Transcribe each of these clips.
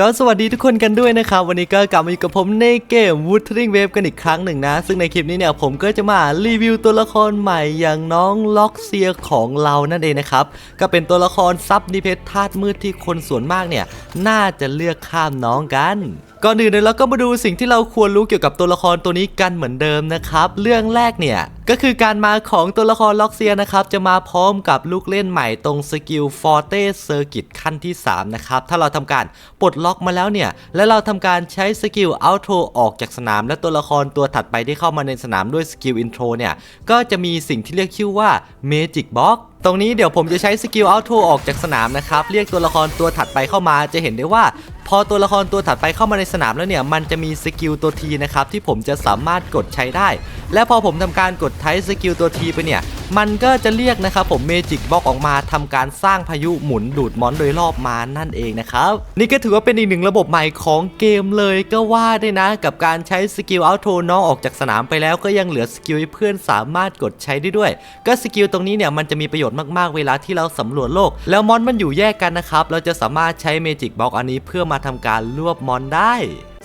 ก็สวัสดีทุกคนกันด้วยนะครับ วันนี้ก็กลับมาอยู่กับผมในเกม Wuthering Wave กันอีกครั้งหนึ่งนะ ซึ่งในคลิปนี้เนี่ยผมก็จะมารีวิวตัวละครใหม่อย่างน้องล็อกเซียของเรานั่นเองนะครับ ก็เป็นตัวละครซับนิเพชธาตุมืดที่คนส่วนมากเนี่ย น่าจะเลือกข้ามน้องกันก่อนอื่นเลยเราก็มาดูสิ่งที่เราควรรู้เกี่ยวกับตัวละครตัวนี้กันเหมือนเดิมนะครับ เรื่องแรกเนี่ยก็คือการมาของตัวละครล็อกเซียนะครับ จะมาพร้อมกับลูกเล่นใหม่ตรงสกิลฟอร์เตเซอร์กิตขั้นที่ 3 นะครับ ถ้าเราทำการปลดล็อกมาแล้วเนี่ย และเราทำการใช้สกิลอัลโทรออกจากสนาม และตัวละครตัวถัดไปที่เข้ามาในสนามด้วยสกิลอินโทรเนี่ย ก็จะมีสิ่งที่เรียกชื่อว่า Magic Box ตรงนี้เดี๋ยวผมจะใช้สกิลอัลโทรออกจากสนามนะครับ เรียกตัวละครตัวถัดไปเข้ามาจะเห็นได้ว่า พอตัวละครตัวถัดไปเข้ามาในสนามแล้วเนี่ย มันจะมีสกิลตัวทีนะครับที่ผมจะสามารถกดใช้ได้ และพอผมทำการกดใช้สกิลตัวทีไปเนี่ย มันก็จะเรียกนะครับผมเมจิกบล็อกออกมาทำการสร้างพายุหมุนดูดมอนโดยรอบมานั่นเองนะครับ นี่ก็ถือว่าเป็นอีกหนึ่งระบบใหม่ของเกมเลยก็ว่าได้นะ กับการใช้สกิลอัลโทน้องออกจากสนามไปแล้วก็ยังเหลือสกิลให้เพื่อนสามารถกดใช้ได้ด้วย ก็สกิลตรงนี้เนี่ยมันจะมีประโยชน์มากๆเวลาที่เราสำรวจโลก แล้วมอนมันอยู่แยกกันนะครับเราจะสามารถใช้เมจิกบล็อกอันนี้เพื่อมาาทำการรวบมอนได้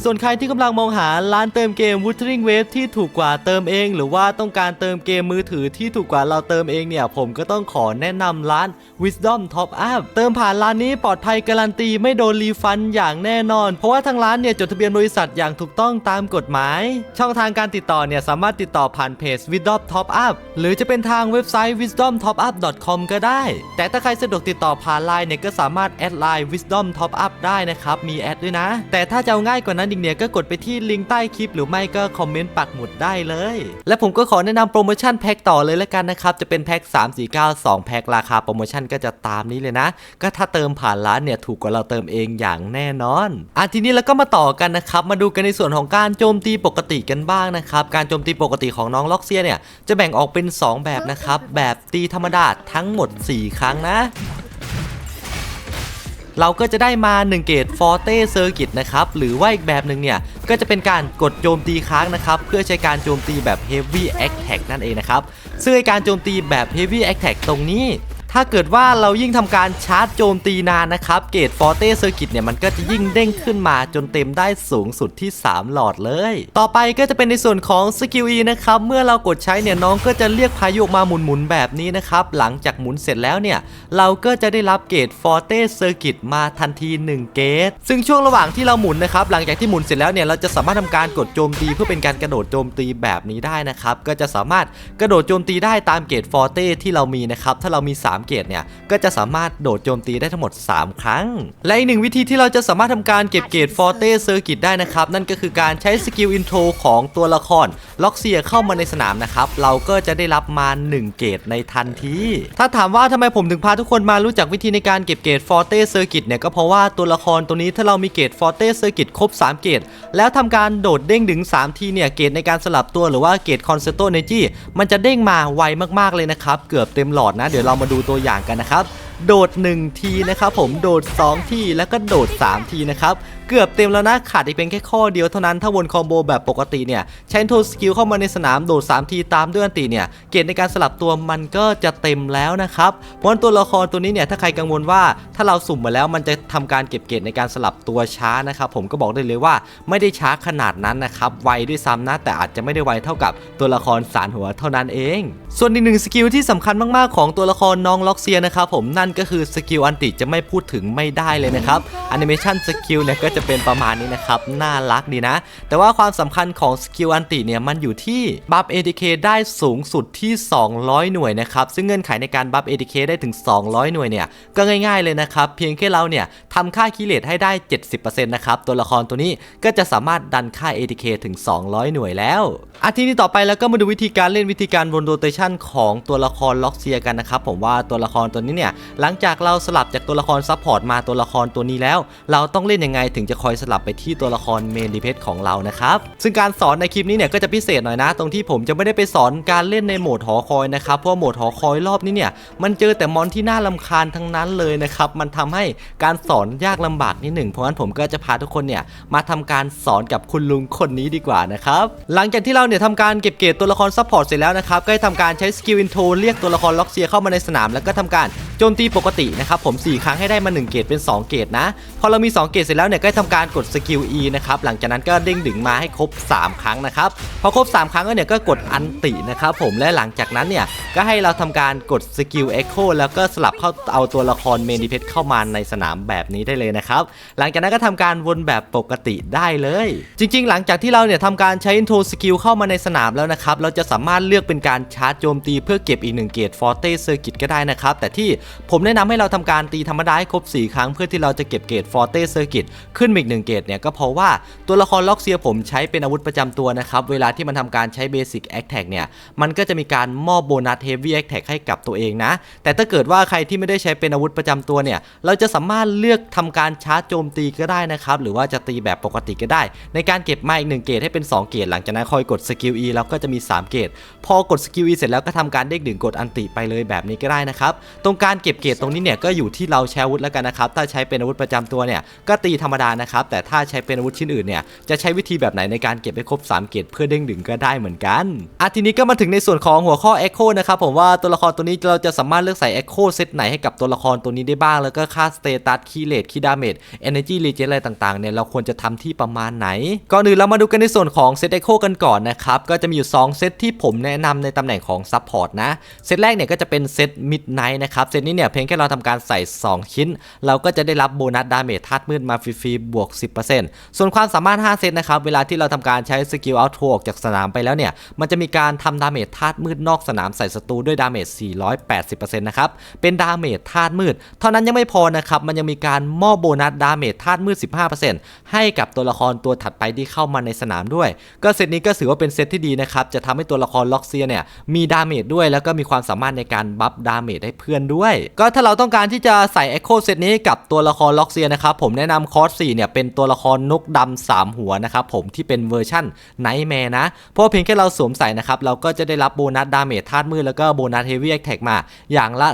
ส่วนใครที่กำลังมองหาร้านเติมเกม Wuthering Wave ที่ถูกกว่าเติมเอง หรือว่าต้องการเติมเกมมือถือที่ถูกกว่าเราเติมเองเนี่ย ผมก็ต้องขอแนะนำร้าน Wisdom Top Up เติมผ่านร้านนี้ปลอดภัยการันตีไม่โดนรีฟันอย่างแน่นอน เพราะว่าทางร้านเนี่ยจดทะเบียนบริษัทอย่างถูกต้องตามกฎหมาย ช่องทางการติดต่อเนี่ยสามารถติดต่อผ่านเพจ Wisdom Top Up หรือจะเป็นทางเว็บไซต์ wisdomtopup.com ก็ได้ แต่ถ้าใครสะดวกติดต่อผ่านไลน์เนี่ยก็สามารถแอดไลน์ Wisdom Top Up ได้นะครับมีแอดด้วยนะ แต่ถ้าจะเอาง่ายกว่านั้นอีกเนี่ยก็กดไปที่ลิงก์ใต้คลิป หรือไม่ก็คอมเมนต์ปักหมุดได้เลย และผมก็ขอแนะนำโปรโมชั่นแพ็คต่อเลยแล้วกันนะครับ จะเป็นแพ็ค349 2 แพ็คราคาโปรโมชั่นก็จะตามนี้เลยนะ ก็ถ้าเติมผ่านร้านเนี่ยถูกกว่าเราเติมเองอย่างแน่นอนอะทีนี้เราก็มาต่อกันนะครับ มาดูกันในส่วนของการโจมตีปกติกันบ้างนะครับ การโจมตีปกติของน้องล็อกเซียเนี่ยจะแบ่งออกเป็น 2 แบบนะครับ แบบตีธรรมดาทั้งหมด 4 ครั้งนะ เราก็จะได้มา1เกตฟอร์เต้เซอร์กิตนะครับหรือว่าอีกแบบหนึ่งเนี่ยก็จะเป็นการกดโจมตีค้างนะครับเพื่อใช้การโจมตีแบบ Heavy Attack นั่นเองนะครับซึ่งการโจมตีแบบ Heavy Attack ตรงนี้ ถ้าเกิดว่าเรายิ่งทำการชาร์จโจมตีนานนะครับ เกตฟอร์เต้เซอร์กิตเนี่ยมันก็จะยิ่งเด้งขึ้นมาจนเต็มได้สูงสุดที่ 3 หลอดเลย ต่อไปก็จะเป็นในส่วนของสกิล E นะครับ เมื่อเรากดใช้เนี่ยน้องก็จะเรียกพายุออกมาหมุนๆแบบนี้นะครับ หลังจากหมุนเสร็จแล้วเนี่ย เราก็จะได้รับเกตฟอร์เต้เซอร์กิตมาทันที 1 เกต ซึ่งช่วงระหว่างที่เราหมุนนะครับหลังจากที่หมุนเสร็จแล้วเนี่ยเราจะสามารถทำการกดโจมตีเพื่อเป็นการกระโดดโจมตีแบบนี้ได้นะครับก็จะสามารถกระโดดโจมตีได้ตามเกตฟอร์เต้ที่เรามีนะครับถ้าเรามี 3เกตเนี่ย ก็จะสามารถโดดโจมตีได้ทั้งหมด 3 ครั้ง และอีกหนึ่งวิธีที่เราจะสามารถทำการเก็บเกตฟอร์เต้เซอร์กิตได้นะครับ นั่นก็คือการใช้สกิลอินโทรของตัวละครล็อกเซียเข้ามาในสนามนะครับ เราก็จะได้รับมา 1 เกตในทันที ถ้าถามว่าทำไมผมถึงพาทุกคนมารู้จักวิธีในการเก็บเกตฟอร์เต้เซอร์กิตเนี่ยก็เพราะว่าตัวละครตัวนี้ถ้าเรามีเกตฟอร์เต้เซอร์กิตครบ 3 เกตแล้วทำการโดดเด้งถึง 3 ทีเนี่ยเกตในการสลับตัวหรือว่าเกตคอนเซโตเนจีมันจะเด้งมาไวมากๆเลยนะครับเกือบเต็มหลอดนะเดี๋ยวเรามาดูตัวอย่างกันนะครับ โดด 1 ทีนะครับผมโดด 2 ทีแล้วก็โดด 3 ทีนะครับ เกือบเต็มแล้วนะขาดอีกเป็นแค่ข้อเดียวเท่านั้นถ้าวนคอมโบแบบปกติเนี่ยใช้โทสกิลเข้ามาในสนามโดด3ทีตามด้วยอันติเนี่ยเกณฑ์ในการสลับตัวมันก็จะเต็มแล้วนะครับเพราะฉะนั้นตัวละครตัวนี้เนี่ยถ้าใครกังวลว่าถ้าเราสุ่มมาแล้วมันจะทำการเก็บเกณฑ์ในการสลับตัวช้านะครับผมก็บอกได้เลยว่าไม่ได้ช้าขนาดนั้นนะครับไวด้วยซ้ำนะแต่อาจจะไม่ได้ไวเท่ากับตัวละครสารหัวเท่านั้นเอง ส่วนอีกหนึ่งสกิลที่สำคัญมากๆ ของตัวละครน้องล็อกเซียนะครับผมนั่นก็คือสกิลอันติจะไม่พูดถึงไม่ได้เลยนะครับแอนิเมชันสกิลเนี่ยก็จะะเป็นประมาณนี้นะครับ น่ารักดีนะ แต่ว่าความสำคัญของสกิลอันติเนี่ยมันอยู่ที่บัฟ ATK ได้สูงสุดที่ 200 หน่วยนะครับ ซึ่งเงื่อนไขในการบัฟ ATK ได้ถึง 200 หน่วยเนี่ยก็ง่ายๆเลยนะครับ เพียงแค่เราเนี่ยทำค่าคิเลตให้ได้ 70%นะครับตัวละครตัวนี้ก็จะสามารถดันค่า ATK ถึง 200 หน่วยแล้วอาทีนี้ต่อไปแล้วก็มาดูวิธีการเล่นวิธีการวนโรเตชันของตัวละครล็อกเซียกันนะครับผมว่าตัวละครตัวนี้เนี่ยหลังจากเราสลับจากตัวละครซัพพอร์ตมาตัวละครตัวนี้แล้ว เราต้องเล่นยังไงถึงจะคอยสลับไปที่ตัวละครเมนดีเพสของเรานะครับ ซึ่งการสอนในคลิปนี้เนี่ยก็จะพิเศษหน่อยนะ ตรงที่ผมจะไม่ได้ไปสอนการเล่นในโหมดหอคอยนะครับ เพราะว่าโหมดหอคอยรอบนี้เนี่ยมันเจอแต่มอนที่น่าลำคาญทั้งนั้นเลยนะครับ มันทำให้การสอนยากลำบากนิดหนึ่ง เพราะฉะนั้นผมก็จะพาทุกคนเนี่ยมาทำการสอนกับคุณลุงคนนี้ดีกว่านะครับ หลังจากที่เราเนี่ยทำการเก็บเกรดตัวละครซัพพอร์ตเสร็จแล้วนะครับก็ให้ทำการใช้สกิลอินโทรเรียกตัวละครล็อกเซียเข้ามาในสนาม แล้วก็ทำการโจมตีปกตินะครับผม 4 ครั้งให้ได้มา 1 เกรดเป็น 2 เกรดนะพอเรามี 2 เกรดเสร็จแล้วเนี่ยก็ทำการกดสกิล E นะครับหลังจากนั้นก็เด้งดึงมาให้ครบ 3 ครั้งนะครับพอครบ 3 ครั้งแล้วเนี่ยก็กดอันตินะครับผมและหลังจากนั้นเนี่ยก็ให้เราทำการกดสกิล Echo แล้วก็สลับเข้าเอาตัวละครเมนิเพชเข้ามาในสนามแบบนี้ได้เลยนะครับหลังจากนั้นก็ทำการวนแบบปกติได้เลย จริง ๆ หลังจากที่เราเนี่ยทำการใช้อินโทรสกิลเข้ามาในสนามแล้วนะครับเราจะสามารถเลือกเป็นการชาร์จโจมตีเพื่อเก็บอีกหนึ่งเกรดฟอร์เต้เซอร์กิตก็ได้นะครับแต่ที่ผมแนะนำให้เราทำการตีธรรมดาให้ครบ 4 ครั้งเพื่อที่เราจะเก็บเกรดฟอร์เต้เซอร์กิตขึ้นอีกหนึ่งเกรดเนี่ยก็เพราะว่าตัวละครล็อกเซียผมใช้เป็นอาวุธประจำตัวนะครับ เวลาที่มันทำการใช้เบสิกแอคแท็กเนี่ย มันก็จะมีการมอบโบนัสเฮฟวี่แอคแท็กให้กับตัวเองนะ แต่ถ้าเกิดว่าใครที่ไม่ได้ใช้เป็นอาวุธประจำตัวเนี่ย เราจะสามารถเลือกทำการชาร์จโจมตีก็ได้นะครับ หรือว่าจะตีแบบปกติก็ได้ ในการเก็บมาอีกหนึ่งเกรดให้เป็น 2 เกรดหลังจากนั้นคอยกดสกิล E แล้วก็จะมี 3 เกรดพอกดสกิล E เสร็จแล้วก็ทำการเด้งดึงกดอันติไปเลยแบบนี้ก็ได้นะครับตรงการเก็บเกรดตรงนี้เนี่ยก็อยู่ที่เราใช้อาวุธแล้วกันนะครับถ้าใช้เป็นอาวุธประจำตัวเนี่ยก็ตีธรรมดานะครับแต่ถ้าใช้เป็นอาวุธชิ้นอื่นเนี่ยจะใช้วิธีแบบไหนในการเก็บให้ครบ 3 เกรดเพื่อเด้งดึงก็ได้เหมือนกันอะทีนี้ก็มาถึงในส่วนของหัวข้อ Echo นะครับผมว่าตัวละครตัวนี้เราจะสามารถเลือกใส่ Echo เซตไหนให้กับตัวละครตัวนี้ได้บ้าง แล้วก็ค่าสเตตัสคีเลตคีดาเมจ Energy Regen อะไรต่างๆเนี่ยเราควรจะทำที่ประมาณไหน ก่อนอื่นเรามาดูกันในส่วนของเซต Echo กันก่อนนะครับก็จะมีอยู่ 2 เซตที่ผมแนะนำในตำแหน่งของ Support นะเซตแรกเนี่ยก็จะเป็นเซต Midnight นะครับเซตนี้เนี่ยเพียงแค่เราทำการใส่ 2 ชิ้น เราก็จะได้รับโบนัสดาเมเมจธาตุมืดมาฟรีๆบวก 10%ส่วนความสามารถ 5 เซตนะครับเวลาที่เราทำการใช้สกิลเอาท์ทัวออกจากสนามไปแล้วเนี่ยมันจะมีการทำดาเมจธาตุมืดนอกสนามใส่ศัตรูด้วยดาเมจ 480%นะครับเป็นดาเมจธาตุมืด เท่านั้นยังไม่พอนะครับมันยังมีการมอบโบนัสดาเมจธาตุมืด 15%ให้กับตัวละครตัวถัดไปที่เข้ามาในสนามด้วย ก็เซตนี้ก็ถือว่าเป็นเซตที่ดีนะครับจะทำให้ตัวละครล็อกเซียเนี่ยมีดาเมจด้วย แล้วก็มีความสามารถในการบัฟดาเมจให้เพื่อนด้วย ก็ถ้าเราต้องการที่จะใส่ Echo เซตนี้กับตัวละครล็อกเซียนะครับผมแนะนำคอร์ส4เนี่ยเป็นตัวละครนกดำสามหัวนะครับผมที่เป็นเวอร์ชั่นไนท์แมร์นะ เพราะเพียงแค่เราสวมใส่นะครับเราก็จะได้รับโบนัสดาเมจธาตุมืดแล้วก็โบนัสเฮฟวี่แอคแท็กมาอย่างละ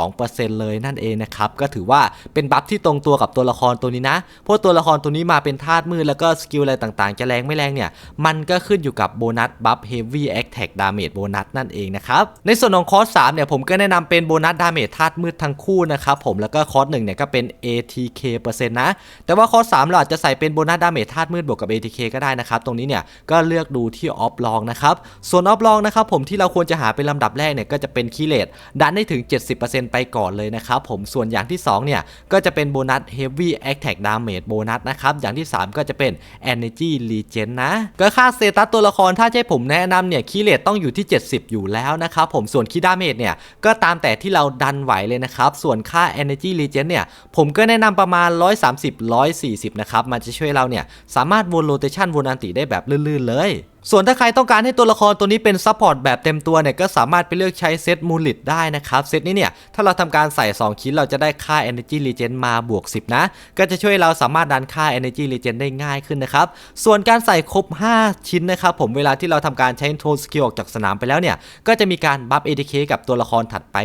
12%เลยนั่นเองนะครับก็ถือว่าเป็นบัฟที่ตรงตัวกับตัวละครตัวนี้นะ เพราะตัวละครตัวนี้มาเป็นธาตุมืดแล้วก็สกิลอะไรต่างๆ จะแรงไม่แรงเนี่ยมันก็ขึ้นอยู่กับโบนัสบัฟเฮฟวี่แอคแท็กดาเมจโบนัสนั่นเองนะครับในส่วนของคอร์ส3เนี่ยผมก็แนะนำเป็นโบนัสดาเมจธาตุมืดทั้งคู่นะครับผมแล้วก็คอร์ส1เนี่ยก็เป็น ATK ปอร์เซ็นต์นะ แต่ว่าคอ3 เราอาจจะใส่เป็นโบนัสดาเมจธาตุมืดบวกกับ ATK ก็ได้นะครับ ตรงนี้เนี่ยก็เลือกดูที่ออฟลองนะครับ ส่วนออฟลองนะครับผมที่เราควรจะหาเป็นลำดับแรกเนี่ยก็จะเป็นคีเลตดันได้ถึง 70%ไปก่อนเลยนะครับผมส่วนอย่างที่ 2 เนี่ยก็จะเป็นโบนัส Heavy Attack Damage โบนัสนะครับอย่างที่ 3 ก็จะเป็น Energy Regen นะก็ค่าเตตัสตัวละครถ้าใช่ผมแนะนำเนี่ยคีเลตต้องอยู่ที่ 70 อยู่แล้วนะครับผมส่วนคีดาเมจเนี่ยก็ตามแต่ที่เราดันไหวเลยนะครับส่วนค่า Energy Regen เนี่ยผมก็แนะนำประมาณ130 140 นะครับ มันจะช่วยเราเนี่ย สามารถวนโรเตชันวนอันติได้แบบลื่นๆเลย ส่วนถ้าใครต้องการให้ตัวละครตัวนี้เป็นซัพพอร์ตแบบเต็มตัวเนี่ยก็สามารถไปเลือกใช้เซตมูลิตได้นะครับเซตนี้เนี่ยถ้าเราทำการใส่ 2 ชิ้นเราจะได้ค่า Energy Regen มาบวก 10 นะ ก็จะช่วยเราสามารถดันค่า Energy Regen ได้ง่ายขึ้นนะครับ ส่วนการใส่ครบ 5 ชิ้นนะครับผมเวลาที่เราทำการใช้โทนสกิลออกจากสนามไปแล้วเนี่ยก็จะมีการบัฟ ATK กับตัวละครถัดไป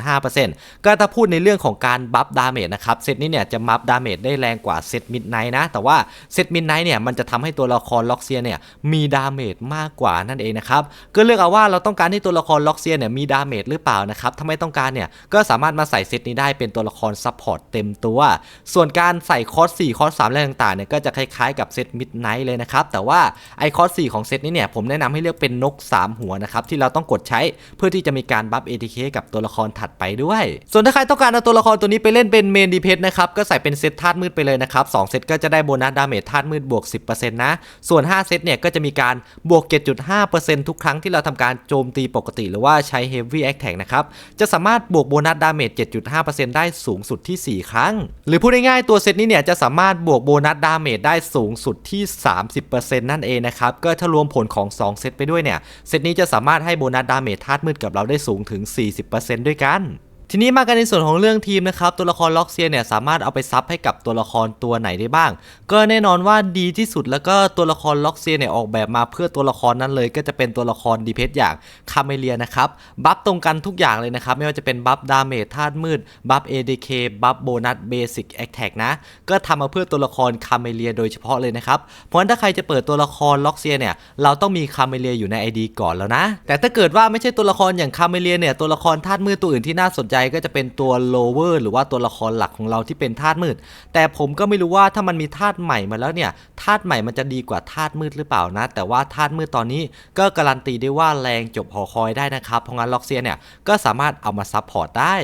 22.5%ก็ถ้าพูดในเรื่องของการบัฟดาเมจนะครับเซตนี้เนี่ยจะบัฟดาเมจได้แรงกว่าเซตมิดไนท์นะแต่ว่าเซตมิดไนท์เนี่ยมันจะทำให้ตัวละครล็อกเซียเนี่ยมีดาเมจมากกว่านั่นเองนะครับก็เลือกเอาว่าเราต้องการให้ตัวละครล็อกเซียเนี่ยมีดาเมจหรือเปล่านะครับถ้าไม่ต้องการเนี่ยก็สามารถมาใส่เซตนี้ได้เป็นตัวละครซัพพอร์ตเต็มตัว ส่วนการใส่คอร์ส4คอร์ส3อะไรต่างๆเนี่ยก็จะคล้ายๆกับเซตมิดไนท์เลยนะครับแต่ว่าไอคอร์ส4ของเซตนี้เนี่ยผมแนะนำให้เลือกเป็นนก 3 หัวนะครับที่เราต้องกดใช้เพื่อที่จะมีการบัฟ ATK กับตัวละครถัดไปด้วย ส่วนถ้าใครต้องการเอาตัวละครตัวนี้ไปเล่นเป็นเมนดีเพสนะครับก็ใส่เป็นเซตธาตุมืดไปเลยนะครับ2เซตก็จะได้โบนัสดาเมจธาตุมืดบวก 10%นะส่วน 5 เซตเนี่ยก็จะมีการบวก 7.5%ทุกครั้งที่เราทำการโจมตีปกติหรือว่าใช้ Heavy Attack นะครับ จะสามารถบวกโบนัสดาเมจ 7.5%ได้สูงสุดที่ 4 ครั้ง หรือพูดง่ายๆตัวเซตนี้เนี่ยจะสามารถบวกโบนัสดาเมจได้สูงสุดที่ 30%นั่นเองนะครับ ก็ถ้ารวมผลของ 2 เซตไปด้วยเนี่ย เซตนี้จะสามารถให้โบนัสดาเมจธาตุมืดกับเราได้สูงถึง 40%ด้วยกัน ทีนี้มากันในส่วนของเรื่องทีมนะครับตัวละครล็อกเซียเนี่ยสามารถเอาไปซับให้กับตัวละครตัวไหนได้บ้าง ก็แน่นอนว่าดีที่สุดแล้วก็ตัวละครล็อกเซียเนี่ยออกแบบมาเพื่อตัวละครนั้นเลย ก็จะเป็นตัวละครดีเพสอย่างคาเมเลียนะครับบัฟตรงกันทุกอย่างเลยนะครับไม่ว่าจะเป็นบัฟดาเมจธาตุมืดบัฟ ADK บัฟโบนัสเบสิกแอคแท็กนะก็ทำมาเพื่อตัวละครคาเมเลียโดยเฉพาะเลยนะครับเพราะฉะนั้นถ้าใครจะเปิดตัวละครล็อกเซียเนี่ยเราต้องมีคาเมเลียอยู่ใน ID ก่อนแล้วนะ แต่ถ้าเกิดว่าไม่ใช่ตัวละครอย่างคาเมเลียเนี่ยตัวละครธาตุมืดตัวอื่นที่น่าสนใจก็จะเป็นตัว lower หรือว่าตัวละครหลักของเราที่เป็นธาตุมืด แต่ผมก็ไม่รู้ว่าถ้ามันมีธาตุใหม่มาแล้วเนี่ยธาตุใหม่มันจะดีกว่าธาตุมืดหรือเปล่านะ แต่ว่าธาตุมืดตอนนี้ก็การันตีได้ว่าแรงจบหอคอยได้นะครับเพราะงั้นล็อกเซียเนี่ยก็สามารถเอามาซับพอร์ตได้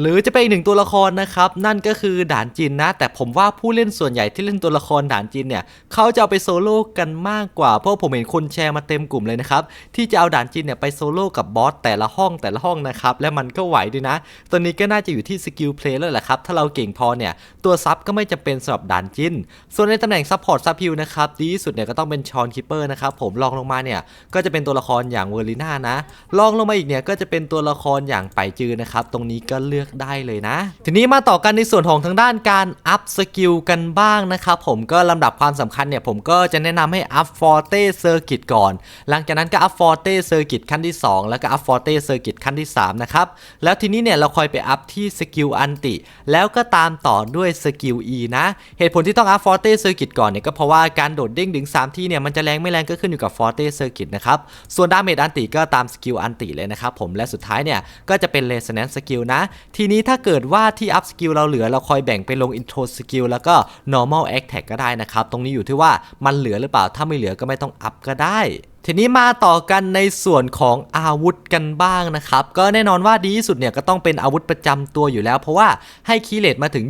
หรือจะเป็นอีกหนึ่งตัวละครนะครับ นั่นก็คือด่านจินนะ แต่ผมว่าผู้เล่นส่วนใหญ่ที่เล่นตัวละครด่านจินเนี่ยเขาจะเอาไปโซโล่กันมากกว่า เพราะผมเห็นคนแชร์มาเต็มกลุ่มเลยนะครับ ที่จะเอาด่านจินเนี่ยไปโซโล่กับบอสแต่ละห้องแต่ละห้องนะครับ และมันก็ไหวด้วยนะตัวนี้ก็น่าจะอยู่ที่สกิลเพลย์แล้วแหละครับ ถ้าเราเก่งพอเนี่ย ตัวซับก็ไม่จำเป็นสำหรับด่านจิน ส่วนในตำแหน่งซัพพอร์ตซับฮิลนะครับดีที่สุดเนี่ยก็ต้องเป็นชอนคิปเปอร์นะครับผมลองลงมาเนี่ยก็จะเป็นตัวละครอย่างเวอร์ลิน่านะลองลงมาอีกเนี่ยก็จะเป็นตัวละครอย่างไปจือนะครับตรงนี้ก็เลือกได้เลยนะ ทีนี้มาต่อกันในส่วนของทางด้านการอัพสกิลกันบ้างนะครับผมก็ลำดับความสำคัญเนี่ยผมก็จะแนะนำให้อัพฟอร์เต้เซอร์กิตก่อน หลังจากนั้นก็อัพฟอร์เต้เซอร์กิตขั้นที่ 2 แล้วก็อัพฟอร์เต้เซอร์กิตขั้นที่ 3 นะครับ แล้วทีนี้เนี่ยเราคอยไปอัพที่สกิลอันติ แล้วก็ตามต่อด้วยสกิล E นะ เหตุผลที่ต้องอัพฟอร์เต้เซอร์กิตก่อนเนี่ยก็เพราะว่าการโดดเด้งดึง3ที่เนี่ยมันจะแรงไม่แรงก็ขึ้นอยู่กับฟอร์เต้เซอร์กิตนะครับ ส่วนดาเมจอันติก็ตามสกิลอันติเลยนะครับผมและสุดท้ายเนี่ยก็จะเป็นเลสแนนสกิลนะทีนี้ถ้าเกิดว่าที่อัพสกิลเราเหลือเราคอยแบ่งไปลง intro skill แล้วก็ normal attack ก็ได้นะครับ ตรงนี้อยู่ที่ว่ามันเหลือหรือเปล่าถ้าไม่เหลือก็ไม่ต้องอัพก็ได้ ทีนี้มาต่อกันในส่วนของอาวุธกันบ้างนะครับ ก็แน่นอนว่าดีที่สุดเนี่ยก็ต้องเป็นอาวุธประจำตัวอยู่แล้ว เพราะว่าให้คีย์เลตมาถึง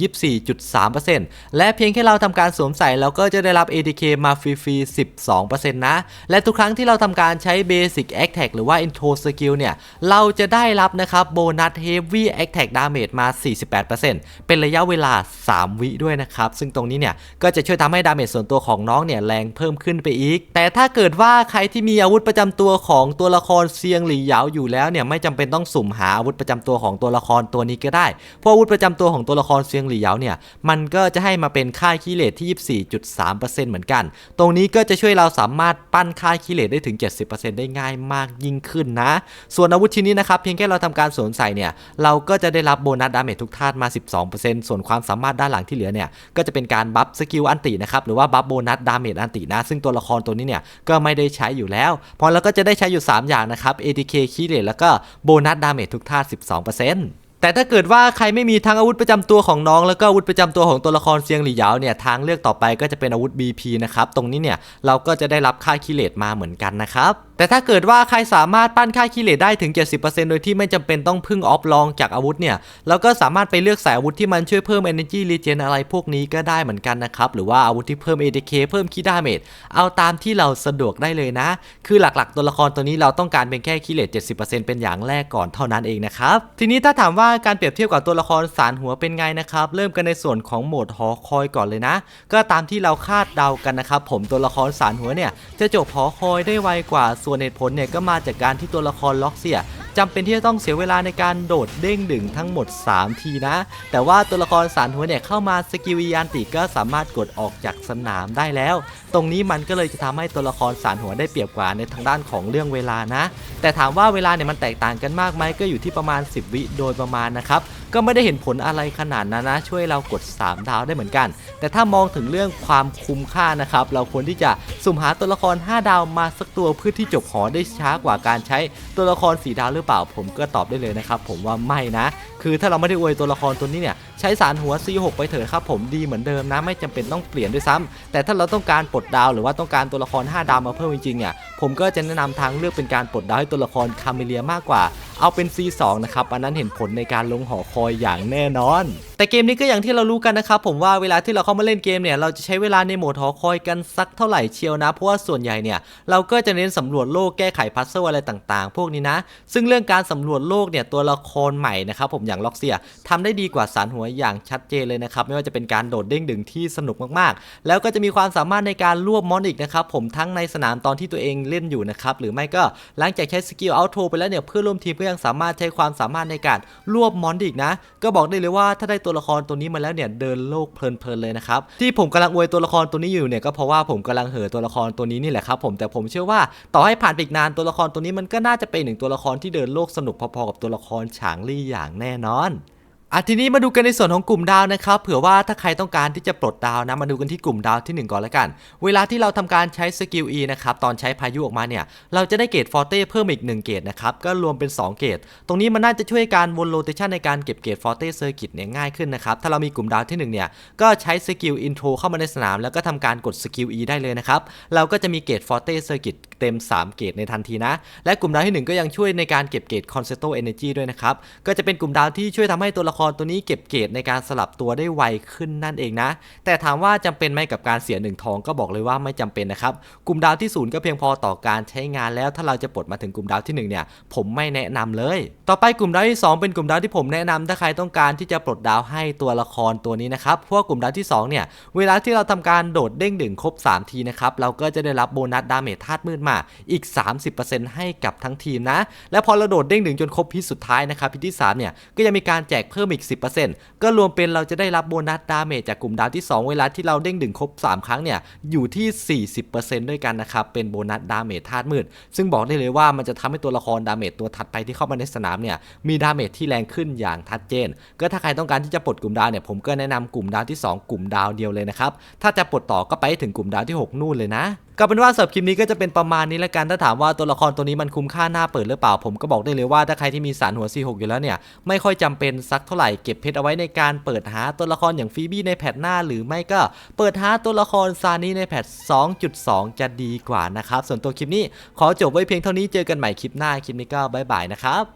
24.3%และเพียงแค่เราทำการสวมใส่เราก็จะได้รับ ADK มาฟรีๆ12%นะ และทุกครั้งที่เราทำการใช้ Basic Attack หรือว่า Intro Skill เนี่ย เราจะได้รับนะครับโบนัส Heavy Attack Damage มา 48%เป็นระยะเวลา 3 วิด้วยนะครับ ซึ่งตรงนี้เนี่ยก็จะช่วยทำให้ดาเมจส่วนตัวของน้องเนี่ยแรงเพิ่มขึ้นไปอีก แต่ถ้าเกิดว่าใครที่มีอาวุธประจำตัวของตัวละครเซียงหลี่เหยาอยู่แล้วเนี่ยไม่จำเป็นต้องสุ่มหาอาวุธประจำตัวของตัวละครตัวนี้ก็ได้ เพราะอาวุธประจำตัวของตัวละครเซียงหลี่เหยาเนี่ยมันก็จะให้มาเป็นค่าคีเลตที่ 24.3%เหมือนกัน ตรงนี้ก็จะช่วยเราสามารถปั้นค่าคีเลตได้ถึง 70%ได้ง่ายมากยิ่งขึ้นนะ ส่วนอาวุธชิ้นนี้นะครับเพียงแค่เราทำการสวมใส่เนี่ยเราก็จะได้รับโบนัสดาเมจทุกธาตุมา 12%ส่วนความสามารถด้านหลังที่เหลือเนี่ยก็จะเป็นการบัฟสกิลอันตินะครับหรือว่าบัฟโบนัสดาเมจอันตินะซึ่งตัวละครตัวนี้เนี่ยก็ไม่ได้ใช้อยู่แล้ว พอเราก็จะได้ใช้อยู่ 3 อย่างนะครับ ATK คีเลตแล้วก็โบนัสดาเมจทุกธาตุ12%แต่ถ้าเกิดว่าใครไม่มีทั้งอาวุธประจำตัวของน้อง แล้วก็อาวุธประจำตัวของตัวละครเซียงหลี่เหยาเนี่ยทางเลือกต่อไปก็จะเป็นอาวุธ BP นะครับตรงนี้เนี่ยเราก็จะได้รับค่าคิเลตมาเหมือนกันนะครับแต่ถ้าเกิดว่าใครสามารถปั้นค่าคิเลตได้ถึง 70%โดยที่ไม่จำเป็นต้องพึ่งออฟลองจากอาวุธเนี่ยเราก็สามารถไปเลือกสายอาวุธที่มันช่วยเพิ่ม energy regen อะไรพวกนี้ก็ได้เหมือนกันนะครับ หรือว่าอาวุธที่เพิ่ม ADK เพิ่มคีดาเมจเอาตามที่เราสะดวกได้เลยนะ คือหลักๆ ตัวละครตัวนี้เราต้องการเป็นแค่คิเลต70%เป็นอย่างแรกก่อนเท่านั้นเองนะครับทีนี้ถ้าถามว่าการเปรียบเทียบกับตัวละครสารหัวเป็นไงนะครับเริ่มกันในส่วนของโหมดหอคอยก่อนเลยนะ ก็ตามที่เราคาดเดากันนะครับผมตัวละครสารหัวเนี่ยจะจบหอคอยได้ไวกว่าส่วนเหตุผลเนี่ยก็มาจากการที่ตัวละครล็อกเซียจำเป็นที่จะต้องเสียเวลาในการโดดเด้งดึงทั้งหมด 3 ทีนะ แต่ว่าตัวละครสารหัวเนี่ยเข้ามาสกิลวิญญาณติก็สามารถกดออกจากสนามได้แล้ว ตรงนี้มันก็เลยจะทำให้ตัวละครสารหัวได้เปรียบกว่าในทางด้านของเรื่องเวลานะ แต่ถามว่าเวลาเนี่ยมันแตกต่างกันมากไหมก็อยู่ที่ประมาณ 10 วิโดยประมาณนะครับก็ไม่ได้เห็นผลอะไรขนาดนั้นนะ ช่วยเรากด 3 ดาวได้เหมือนกัน แต่ถ้ามองถึงเรื่องความคุ้มค่านะครับเราควรที่จะสุ่มหาตัวละคร 5 ดาวมาสักตัวเพื่อที่จบหอได้ช้ากว่าการใช้ตัวละครสีดาวหรือเปล่า ผมก็ตอบได้เลยนะครับผมว่าไม่นะ คือถ้าเราไม่ได้อวยตัวละครตัวนี้เนี่ยใช้สารหัว C6 ไปเถอะครับผมดีเหมือนเดิมนะไม่จำเป็นต้องเปลี่ยนด้วยซ้ำแต่ถ้าเราต้องการปลดดาวหรือว่าต้องการตัวละคร 5 ดาวมาเพิ่มจริงๆเนี่ยผมก็จะแนะนำทางเลือกเป็นการปลดดาวให้ตัวละครคาเมเลียมากกว่า เอาเป็น C2 นะครับอันนั้นเห็นผลในการลงหอคอยอย่างแน่นอน แต่เกมนี้ก็อย่างที่เรารู้กันนะครับผมว่าเวลาที่เราเข้ามาเล่นเกมเนี่ยเราจะใช้เวลาในโหมดหอคอยกันสักเท่าไหร่เชียวนะเพราะว่าส่วนใหญ่เนี่ยเราก็จะเน้นสำรวจโลกแก้ไขพัซเซิลอะไรต่างๆ พวกนี้นะ ซึ่งเรื่องการสำรวจโลกเนี่ยตัวละครใหม่นะครับผมอย่างล็อกเซียทำได้ดีกว่าสารหัวอย่างชัดเจนเลยนะครับไม่ว่าจะเป็นการโดดเด้งดึงที่สนุกมากๆ แล้วก็จะมีความสามารถในการรวบมอนอีกนะครับผมทั้งในสนามตอนที่ตัวเองเล่นอยู่นะครับหรือไม่ก็หลังจากใช้สกิลเอาโทไปแล้วเนี่ยเพื่อนร่วมทีมก็ยังสามารถใช้ความสามารถในการรวบมอนอีกนะ ก็บอกได้เลยว่าถ้าได้ตัวละครตัวนี้มาแล้วเนี่ยเดินโลกเพลินๆเลยนะครับที่ผมกำลังอวยตัวละครตัวนี้อยู่เนี่ยก็เพราะว่าผมกำลังเห่อตัวละครตัวนี้นี่แหละครับผมแต่ผมเชื่อว่าต่อให้ผ่านไปอีกนานตัวละครตัวนี้มันก็น่าจะเป็นหนึ่งตัวละครที่เดินโลกสนุกพอๆกับตัวละครฉางลี่อย่างแน่นอน อะทีนี้มาดูกันในส่วนของกลุ่มดาวนะครับเผื่อว่าถ้าใครต้องการที่จะปลดดาวนะมาดูกันที่กลุ่มดาวที่ 1 ก่อนละกัน เวลาที่เราทำการใช้สกิล E นะครับตอนใช้พายุออกมาเนี่ยเราจะได้เกรดฟอร์เต้เพิ่มอีก 1 เกรดนะครับก็รวมเป็น 2 เกรดตรงนี้มันน่าจะช่วยการวนโรเตชันในการเก็บเกรดฟอร์เต้เซอร์กิตเนี่ยง่ายขึ้นนะครับถ้าเรามีกลุ่มดาวที่ 1 เนี่ยก็ใช้สกิลอินโทรเข้ามาในสนาม แล้วก็ทำการกดสกิล E ได้เลยนะครับเราก็จะมีเกรดฟอร์เต้เซอร์กิตเต็ม 3 เกรดในทันทีนะ และกลุ่มดาวที่ 1 ก็ยังช่วยในการเก็บเกรดคอนเซโตเอเนจีด้วยนะครับก็จะเป็นกลุ่มดาวที่ช่วยทำให้ตัวละครตัวนี้เก็บเกรดในการสลับตัวได้ไวขึ้นนั่นเองนะ แต่ถามว่าจำเป็นไหมกับการเสียหนึ่งทองก็บอกเลยว่าไม่จำเป็นนะครับ กลุ่มดาวที่ศูนย์ก็เพียงพอต่อการใช้งานแล้ว ถ้าเราจะปลดมาถึงกลุ่มดาวที่หนึ่งเนี่ยผมไม่แนะนำเลย ต่อไปกลุ่มดาวที่สองเป็นกลุ่มดาวที่ผมแนะนำถ้าใครต้องการที่จะปลดดาวให้ตัวละครตัวนี้นะครับเพราะว่ากลุ่มดาวที่สองเนี่ยเวลาที่เราทำการโดดเด้งดึงครบ 3 ทีนะครับเราก็จะได้รับโบนัสดาเมจธาตุมืดมาอีก 30%ให้กับทั้งทีมนะ และพอเราโดดเด้งดึงจนครบพิสุดท้ายนะครับพิที่3เนี่ยก็จะมีการแจกเพิ่มอีก 10%ก็รวมเป็นเราจะได้รับโบนัสดาเมจจากกลุ่มดาวที่ 2 เวลาที่เราเด้งดึงครบ 3 ครั้งเนี่ยอยู่ที่ 40%ด้วยกันนะครับ เป็นโบนัสดาเมจธาตุมืด ซึ่งบอกได้เลยว่ามันจะทำให้ตัวละครดาเมจตัวถัดไปที่เข้ามาในสนามเนี่ยมีดาเมจที่แรงขึ้นอย่างชัดเจน ก็ถ้าใครต้องการที่จะปลดกลุ่มดาวเนี่ยผมก็แนะนำกลุ่มดาวที่ 2 กลุ่มดาวเดียวเลยนะครับถ้าจะปลดต่อก็ไปถึงกลุ่มดาวที่ 6 นู่นเลยนะก็เป็นว่าสำหรับคลิปนี้ก็จะเป็นประมาณนี้ละกันถ้าถามว่าตัวละครตัวนี้มันคุ้มค่าหน้าเปิดหรือเปล่า ผมก็บอกได้เลยว่าถ้าใครที่มีสารหัว C6 อยู่แล้วเนี่ย ไม่ค่อยจำเป็นสักเท่าไหร่เก็บเพชรเอาไว้ในการเปิดหาตัวละครอย่างฟีบี้ในแพทหน้า หรือไม่ก็เปิดหาตัวละครซานี้ในแพท 2.2 จะดีกว่านะครับส่วนตัวคลิปนี้ขอจบไว้เพียงเท่านี้เจอกันใหม่คลิปหน้าคลิปนี้ก็บายบายนะครับ